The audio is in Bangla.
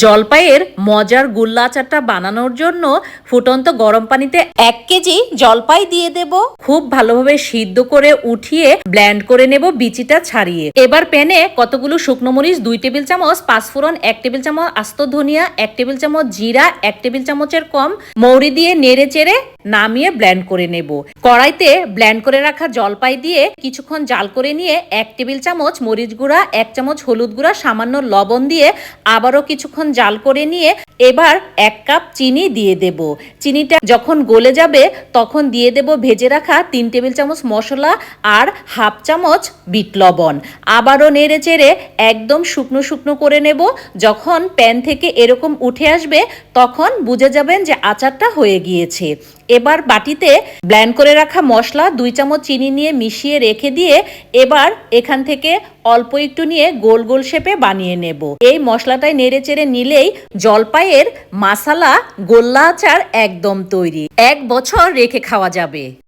জলপাইয়ের মজার গুল্লা আচারটা বানানোর জন্য ফুটন্ত গরম পানিতে এক কেজি জলপাই দিয়ে দেব। খুব ভালোভাবে সিদ্ধ করে উঠিয়ে ব্ল্যান্ড করে নেব বিচিটা ছাড়িয়ে। এবার প্যানে কতগুলো শুকনো মরিচ, দুই টেবিল চামচ পাঁচফোড়ন, এক টেবিল চামচ আস্ত ধনিয়া, এক টেবিল চামচ জিরা, এক টেবিল চামচের কম মৌরি দিয়ে নেড়ে চেড়ে নামিয়ে ব্ল্যান্ড করে নেব। কড়াইতে ব্ল্যান্ড করে রাখা জলপাই দিয়ে কিছুক্ষণ জাল করে নিয়ে এক টেবিল চামচ মরিচ গুঁড়া, এক চামচ হলুদ গুঁড়া, সামান্য লবণ দিয়ে আবারও কিছুক্ষণ জাল করে নিয়ে এবার এক কাপ চিনি দিয়ে দেব। চিনিটা যখন গলে যাবে, তখন দিয়ে দেব ভেজে রাখা তিন টেবিল চামচ মশলা আর হাফ চামচ বিট লবণ। আবারও নেড়ে চেড়ে একদম শুকনো শুকনো করে নেব। যখন প্যান থেকে এরকম উঠে আসবে, তখন বুঝে যাবেন যে আচারটা হয়ে গিয়েছে। এবার বাটিতে ব্ল্যান্ড করে রাখা মশলা দুই চামচ চিনি নিয়ে মিশিয়ে রেখে দিয়ে এবার এখান থেকে অল্প একটু নিয়ে গোল গোল শেপে বানিয়ে নেব। এই মশলাটাই নেড়ে চেড়ে নিলেই মাসালা গোল্লা আচার একদম তৈরি। এক বছর রেখে খাওয়া যাবে।